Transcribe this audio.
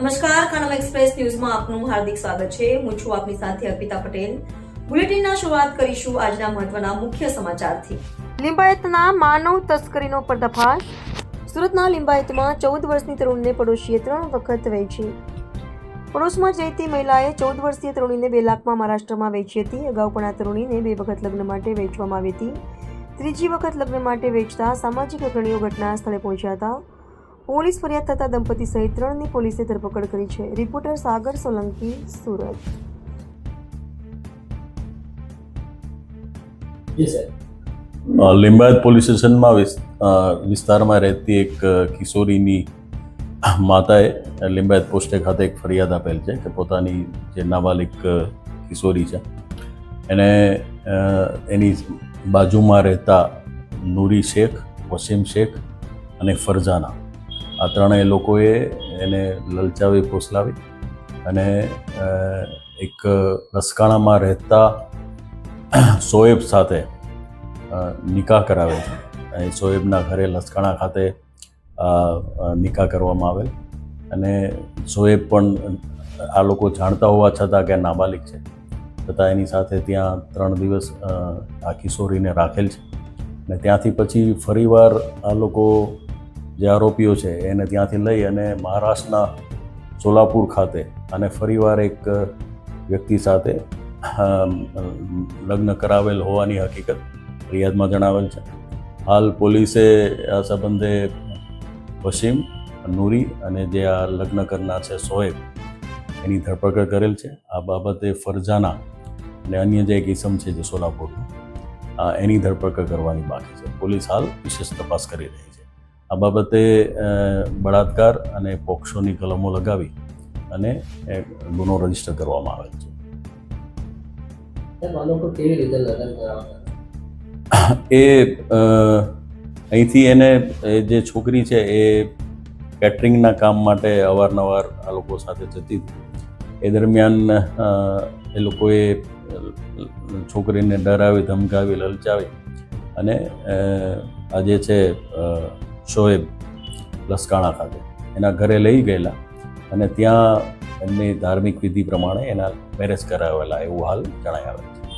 નમસ્કાર ખાનમ એક્સપ્રેસ ન્યૂઝમાં આપનું હાર્દિક સ્વાગત છે. હું છું આપની સાથે અર્પિતા પટેલ. બુલેટિનના શરૂઆત કરીશું આજના મહત્વના મુખ્ય સમાચારથી. લિંબાયતના માનવ તસ્કરીનો પર્દાફાશ. સુરતના લિંબાયતમાં ચૌદ વર્ષની તરુણને પડોશીએ ત્રણ વખત વેચી. પડોશમાં જઈતી મહિલાએ ચૌદ વર્ષીય તરુણીને બે લાખમાં મહારાષ્ટ્રમાં વેચી હતી. અગાઉ પણ આ તરુણીને બે વખત લગ્ન માટે વેચવામાં આવી હતી. ત્રીજી વખત લગ્ન માટે વેચતા સામાજિક અગ્રણીઓ ઘટના સ્થળે પહોંચ્યા હતા. પોલીસ ફરિયાદ થતા દંપતી સહિત ત્રણની પોલીસે ધરપકડ કરી છે. રિપોર્ટર સાગર સોલંકી સુરત. લિંબાયત પોલીસ સ્ટેશનમાં વિસ્તારમાં રહેતી એક કિશોરીની માતાએ લિંબાયત પોસ્ટે ખાતે એક ફરિયાદ આપેલ છે કે પોતાની જે નાબાલિક કિશોરી છે એને એની બાજુમાં રહેતા નૂરી શેખ વસીમ શેખ અને ફરજાના આ ત્રણેય લોકોએ એને લલચાવી, ફોસલાવી અને એક રસકાણામાં રહેતા સોએબ સાથે નિકાહ કરાવે છે. અહીં સોએબના ઘરે લસકાણા ખાતે નિકાહ કરવામાં આવેલ અને સોએબ પણ આ લોકો જાણતા હોવા છતાં કે નાબાલિક છે. છતાં એની સાથે ત્યાં ત્રણ દિવસ આ કિશોરીને રાખેલ છે. અને ત્યાંથી પછી ફરીવાર આ લોકો જે આરોપીઓ છે એને ત્યાંથી લઈ અને મહારાષ્ટ્રના સોલાપુર ખાતે અને ફરીવાર એક વ્યક્તિ સાથે લગ્ન કરાવેલ હોવાની હકીકત ફરિયાદમાં જણાવેલ છે. હાલ પોલીસે આ સંબંધે વસીમ, નૂરી અને જે આ લગ્ન કરનાર છે સોએબ, એની ધરપકડ કરેલ છે. આ બાબતે ફરજાના અને અન્ય જે એક ઇસમ છે જે સોલાપુરનું એની ધરપકડ કરવાની બાકી છે. પોલીસ હાલ વિશેષ તપાસ કરી રહી છે. આ બાબતે બળાત્કાર અને પોક્સોની કલમો લગાવી અને ગુનો રજિસ્ટર કરવામાં આવેલ છે. એ અહીંથી એને જે છોકરી છે એ કેટરિંગના કામ માટે અવારનવાર આ લોકો સાથે જતી હતી. એ દરમિયાન એ લોકોએ છોકરીને ડરાવી ધમકાવી લલચાવી અને આ જે છે શોએબ લસકાણા ખાતે. એના ઘરે લઈ ગયેલા અને ત્યાં એમની ધાર્મિક વિધિ પ્રમાણે એના મેરેજ કરાવેલા એવું હાલ જણાય આવે છે.